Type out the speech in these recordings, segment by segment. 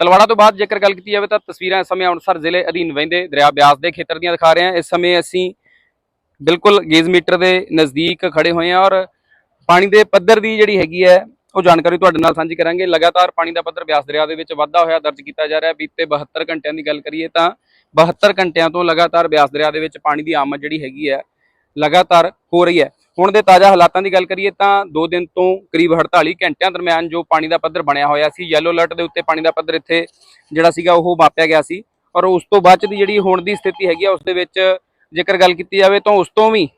ਤਲਵਾੜਾ ਤੋਂ ਬਾਅਦ ਜੇਕਰ ਗੱਲ ਕੀਤੀ ਜਾਵੇ ਤਾਂ ਤਸਵੀਰਾਂ ਇਸ ਸਮੇਂ ਅੰਮ੍ਰਿਤਸਰ ਜ਼ਿਲ੍ਹੇ ਅਧੀਨ ਵਹਿੰਦੇ ਦਰਿਆ ਬਿਆਸ ਦੇ ਖੇਤਰ ਦੀਆਂ ਦਿਖਾ ਰਹੇ ਹਾਂ। ਇਸ ਸਮੇਂ ਅਸੀਂ ਬਿਲਕੁਲ ਗੇਜ ਮੀਟਰ ਦੇ ਨਜ਼ਦੀਕ ਖੜੇ ਹੋਏ ਹਾਂ ਔਰ ਪਾਣੀ ਦੇ ਪੱਧਰ ਦੀ ਜਿਹੜੀ ਹੈਗੀ ਹੈ, ਉਹ ਜਾਣਕਾਰੀ ਤੁਹਾਡੇ ਨਾਲ ਸਾਂਝੀ ਕਰਾਂਗੇ। ਲਗਾਤਾਰ ਪਾਣੀ ਦਾ ਪੱਧਰ ਬਿਆਸ ਦਰਿਆ ਦੇ ਵਿੱਚ ਵਾਧਾ ਹੋਇਆ ਦਰਜ ਕੀਤਾ ਜਾ ਰਿਹਾ। ਬੀਤੇ 72 ਘੰਟਿਆਂ ਦੀ ਗੱਲ ਕਰੀਏ ਤਾਂ 72 ਘੰਟਿਆਂ ਤੋਂ ਲਗਾਤਾਰ ਬਿਆਸ ਦਰਿਆ ਦੇ ਵਿੱਚ ਪਾਣੀ ਦੀ ਆਮਦ ਜਿਹੜੀ ਹੈਗੀ ਹੈ, ਲਗਾਤਾਰ ਹੋ ਰਹੀ ਹੈ। ਹੁਣ ਦੇ ਤਾਜ਼ਾ ਹਾਲਾਤਾਂ ਦੀ ਗੱਲ ਕਰੀਏ ਤਾਂ 2 ਦਿਨ ਤੋਂ ਕਰੀਬ 48 ਘੰਟਿਆਂ ਦਰਮਿਆਨ ਜੋ ਪਾਣੀ ਦਾ ਪੱਧਰ ਬਣਿਆ ਹੋਇਆ ਸੀ ਯੈਲੋ ਅਲਰਟ ਦੇ ਉੱਤੇ ਪਾਣੀ ਦਾ ਪੱਧਰ ਇੱਥੇ ਜਿਹੜਾ ਸੀਗਾ ਉਹ ਮਾਪਿਆ ਗਿਆ ਸੀ ਔਰ ਉਸ ਤੋਂ ਬਾਅਦ 'ਚ ਦੀ ਜਿਹੜੀ ਹੁਣ ਦੀ ਸਥਿਤੀ ਹੈਗੀ ਆ ਉਸ ਦੇ ਵਿੱਚ ਜੇਕਰ ਗੱਲ ਕੀਤੀ ਜਾਵੇ ਤਾਂ ਉਸ ਤੋਂ ਵੀ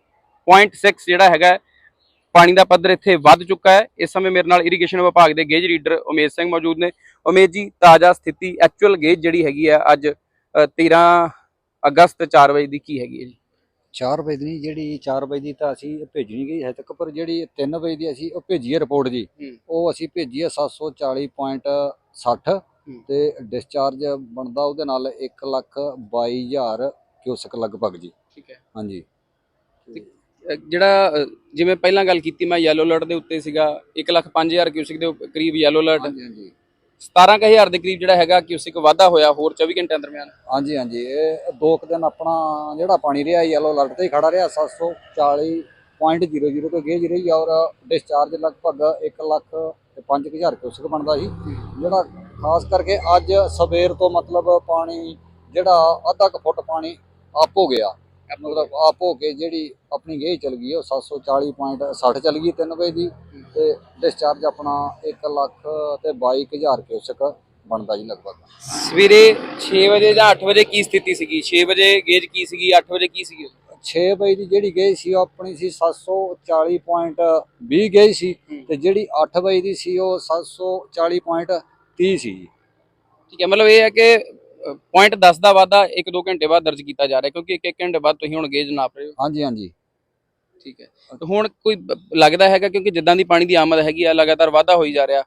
0.6 ਜਿਹੜਾ ਹੈਗਾ ਪਾਣੀ ਦਾ ਪੱਧਰ ਇੱਥੇ ਵੱਧ ਚੁੱਕਾ ਹੈ। ਇਸ ਸਮੇਂ ਮੇਰੇ ਨਾਲ ਇਰੀਗੇਸ਼ਨ ਵਿਭਾਗ ਦੇ ਗੇਜ ਰੀਡਰ ਉਮੇਸ਼ ਸਿੰਘ ਮੌਜੂਦ ਨੇ। ਉਮੇਸ਼ ਜੀ ਤਾਜ਼ਾ ਸਥਿਤੀ ਐਕਚੁਅਲ ਗੇਜ ਜਿਹੜੀ ਹੈਗੀ ਆ ਅੱਜ ਅ, 13 ਅਗਸਤ 4 ਵਜੇ ਦੀ ਕੀ ਹੈਗੀ ਹੈ ਜੀ? 4 ਵਜੇ ਦੀ ਨਹੀਂ, ਜਿਹੜੀ 4 ਵਜੇ ਦੀ ਤਾਂ ਅਸੀਂ ਭੇਜਣੀ ਗਈ ਹੈ ਤੱਕ ਪਰ ਜਿਹੜੀ 3 ਵਜੇ ਦੀ ਅਸੀਂ ਉਹ ਭੇਜੀ ਹੈ ਰਿਪੋਰਟ ਜੀ। ਹੂੰ। ਉਹ ਅਸੀਂ ਭੇਜੀ ਹੈ 740.60 ਹੂੰ। ਤੇ ਡਿਸਚਾਰਜ ਬਣਦਾ ਉਹਦੇ ਨਾਲ 1 ਲੱਖ 22000 ਕਿਊਸਕ ਲਗਭਗ ਜੀ। ਠੀਕ ਹੈ। ਹਾਂਜੀ। ਅ, ਜਿਹੜਾ ਅ, ਜਿਵੇਂ ਪਹਿਲਾਂ ਗੱਲ ਕੀਤੀ ਮੈਂ ਯੈਲੋ ਅਲਰਟ ਦੇ ਉੱਤੇ ਸੀਗਾ 1 ਲੱਖ 5000 ਕਿਊਸਿਕ ਦੇ ਉਪ- ਕਰੀਬ ਯੈਲੋ ਅਲਰਟ ਹਾਂਜੀ ਹਾਂਜੀ। 17000 ਦੇ ਕਰੀਬ ਜਿਹੜਾ ਹੈਗਾ ਕਿਊਸਿਕ ਵਾਧਾ ਹੋਇਆ ਹੋਰ 24 ਘੰਟਿਆਂ ਦਰਮਿਆਨ। ਹਾਂਜੀ ਹਾਂਜੀ, ਇਹ ਦੋ ਕੁ ਦਿਨ ਆਪਣਾ ਜਿਹੜਾ ਪਾਣੀ ਰਿਹਾ ਯੈਲੋ ਅਲਰਟ ਤੇ ਹੀ ਖੜਾ ਰਿਹਾ 740.00 ਤੋਂ ਗੇਜ ਰਹੀ ਔਰ ਡਿਸਚਾਰਜ ਲਗਭਗ 1 ਲੱਖ ਤੇ 5000 ਕਿਊਸਿਕ ਬਣਦਾ ਸੀ। ਜਿਹੜਾ ਖਾਸ ਕਰਕੇ ਅੱਜ ਸਵੇਰ ਤੋਂ ਮਤਲਬ ਪਾਣੀ ਜਿਹੜਾ ਅੱਧਾ ਕੁ ਫੁੱਟ ਪਾਣੀ ਆਪ ਹੋ ਗਿਆ। ਮਤਲਬ ਆਪ ਹੋ ਕੇ ਜਿਹੜੀ ਆਪਣੀ ਗੇਜ ਚਲ ਗਈ ਉਹ 740.60 ਚਲ ਗਈ 3 ਵਜੇ ਦੀ ਤੇ ਡਿਸਚਾਰਜ ਆਪਣਾ 1 ਲੱਖ ਤੇ 22000 ਕਿਊਸਕ ਬਣਦਾ ਜੀ ਲਗਭਗ। ਸਵੇਰੇ 6 ਵਜੇ ਜਾਂ 8 ਵਜੇ ਕੀ ਸਥਿਤੀ ਸੀਗੀ? 6 ਵਜੇ ਗੇਜ ਕੀ ਸੀਗੀ 8 ਵਜੇ ਕੀ ਸੀਗੀ? 6 ਵਜੇ ਦੀ ਜਿਹੜੀ ਗਈ ਸੀ ਉਹ ਆਪਣੀ ਸੀ 740.20 ਗਈ ਸੀ। ਤੇ ਜਿਹੜੀ 8 ਵਜੇ ਦੀ ਸੀ ਉਹ 740.30 ਸੀ ਠੀਕ ਹੈ ਮਤਲਬ ਇਹ ਹੈ ਕਿ ਪੁਆਇੰਟ 10 ਦਾ ਵਾਧਾ 1-2 ਘੰਟੇ ਬਾਅਦ ਦਰਜ ਕੀਤਾ ਜਾ ਰਿਹਾ ਕਿਉਂਕਿ 1-1 ਘੰਟੇ ਬਾਅਦ ਤੁਸੀਂ ਹੁਣ ਗੇਜ ਨਾਪ ਰਹੇ ਹੋ। ਹਾਂਜੀ ਹਾਂਜੀ। ਠੀਕ ਹੈ। ਤੇ ਹੁਣ ਕੋਈ ਲੱਗਦਾ ਹੈਗਾ ਕਿਉਂਕਿ ਜਿੱਦਾਂ ਦੀ ਪਾਣੀ ਦੀ ਆਮਦ ਹੈਗੀ ਆ ਲਗਾਤਾਰ ਵਾਧਾ ਹੋਈ ਜਾ ਰਿਹਾ।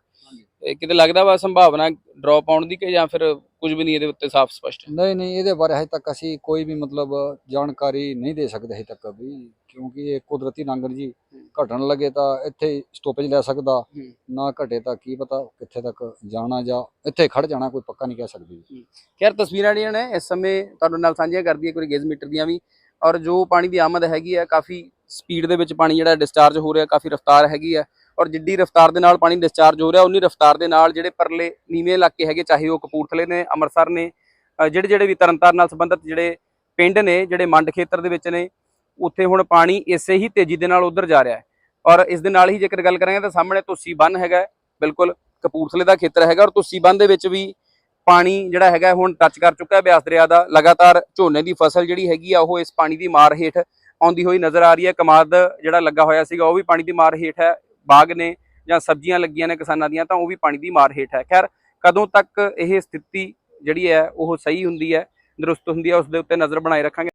ਤੇ ਕਿਤੇ ਲੱਗਦਾ ਵਾ ਸੰਭਾਵਨਾ ਡ੍ਰੌਪ ਆਉਣ ਦੀ ਕਿ ਜਾਂ ਫਿਰ ਕੁਝ ਵੀ ਨਹੀਂ ਇਹਦੇ ਉੱਤੇ ਸਾਫ਼ ਸਪਸ਼ਟ ਹੈ? ਨਹੀਂ ਨਹੀਂ ਇਹਦੇ ਬਾਰੇ ਹਜੇ ਤੱਕ ਅਸੀਂ ਕੋਈ ਵੀ ਮਤਲਬ ਜਾਣਕਾਰੀ ਨਹੀਂ ਦੇ ਸਕਦੇ ਹਜੇ ਤੱਕ ਵੀ ਕਿਉਂਕਿ ਇਹ ਕੁਦਰਤੀ ਲੰਗਰ ਜੀ ਘਟਣ ਲੱਗੇ ਤਾਂ ਇੱਥੇ ਸਟੋਪੇਜ ਲੈ ਸਕਦਾ। ਨਾ ਘਟੇ ਤਾਂ ਕੀ ਪਤਾ ਕਿੱਥੇ ਤੱਕ ਜਾਣਾ ਜਾਂ ਇੱਥੇ ਖੜ ਜਾਣਾ ਕੋਈ ਪੱਕਾ ਨਹੀਂ ਕਹਿ ਸਕਦੀ ਜੀ। ਖੈਰ ਤਸਵੀਰਾਂ ਜਿਹੜੀਆਂ ਨੇ ਇਸ ਸਮੇਂ ਤੁਹਾਡੇ ਨਾਲ ਸਾਂਝੀਆਂ ਕਰਦੀ ਹੈ ਕੋਈ ਗੇਜ ਮੀਟਰ ਦੀਆਂ ਵੀ ਔਰ ਜੋ ਪਾਣੀ ਦੀ ਆਮਦ ਹੈਗੀ ਹੈ ਕਾਫੀ ਸਪੀਡ ਦੇ ਵਿੱਚ ਪਾਣੀ ਜਿਹੜਾ ਡਿਸਚਾਰਜ ਹੋ ਰਿਹਾ ਕਾਫੀ ਰਫ਼ਤਾਰ ਹੈਗੀ ਹੈ ਔਰ ਜਿੱਡੀ ਰਫ਼ਤਾਰ ਦੇ ਨਾਲ ਪਾਣੀ ਡਿਸਚਾਰਜ ਹੋ ਰਿਹਾ ਉਨੀ ਰਫ਼ਤਾਰ ਦੇ ਨਾਲ ਜਿਹੜੇ ਪਰਲੇ ਨੀਵੇਂ ਇਲਾਕੇ ਹੈਗੇ ਚਾਹੇ ਉਹ ਕਪੂਰਥਲੇ ਨੇ ਅੰਮ੍ਰਿਤਸਰ ਨੇ ਜਿਹੜੇ ਜਿਹੜੇ ਵੀ ਤਰਨਤਾਰਨ ਨਾਲ ਸੰਬੰਧਿਤ ਜਿਹੜੇ ਪਿੰਡ ਨੇ ਜਿਹੜੇ ਮੰਡ ਖੇਤਰ ਦੇ ਵਿੱਚ ਨੇ ਉੱਥੇ ਹੁਣ ਪਾਣੀ ਇਸੇ ਹੀ ਤੇਜ਼ੀ ਦੇ ਨਾਲ ਉਧਰ ਜਾ ਰਿਹਾ ਹੈ। ਔਰ ਇਸ ਦੇ ਨਾਲ ਹੀ ਜੇਕਰ ਗੱਲ ਕਰਾਂਗੇ ਤਾਂ ਸਾਹਮਣੇ ਤੁਸੀ ਬੰਨ ਹੈਗਾ ਬਿਲਕੁਲ ਕਪੂਰਥਲੇ ਦਾ ਖੇਤਰ ਹੈਗਾ ਔਰ ਤੁਸੀ ਬੰਨ ਦੇ ਵਿੱਚ ਵੀ ਪਾਣੀ ਜਿਹੜਾ ਹੈਗਾ ਹੁਣ ਟੱਚ ਕਰ ਚੁੱਕਾ ਹੈ ਬਿਆਸ ਦਰਿਆ ਦਾ। ਲਗਾਤਾਰ ਝੋਨੇ ਦੀ ਫਸਲ ਜਿਹੜੀ ਹੈਗੀ ਆ, ਉਹ ਇਸ ਪਾਣੀ ਦੀ ਮਾਰ ਹੇਠ ਆਉਂਦੀ ਹੋਈ ਨਜ਼ਰ ਆ ਰਹੀ ਹੈ। ਕਮਾਦ ਜਿਹੜਾ ਲੱਗਾ ਹੋਇਆ ਸੀਗਾ, ਉਹ ਵੀ ਪਾਣੀ ਦੀ ਮਾਰ ਹੇਠ ਹੈ। ਬਾਗ ਨੇ ਜਾਂ ਸਬਜ਼ੀਆਂ ਲੱਗੀਆਂ ਨੇ ਕਿਸਾਨਾਂ ਦੀਆਂ, ਤਾਂ ਉਹ ਵੀ ਪਾਣੀ ਦੀ ਮਾਰ ਹੇਠ ਹੈ। ਖੈਰ, ਕਦੋਂ ਤੱਕ ਇਹ ਸਥਿਤੀ ਜਿਹੜੀ ਹੈ, ਉਹ ਸਹੀ ਹੁੰਦੀ ਹੈ, ਦਰੁਸਤ ਹੁੰਦੀ ਹੈ, ਉਸ ਦੇ ਉੱਤੇ ਨਜ਼ਰ ਬਣਾਏ ਰੱਖਾਂਗੇ।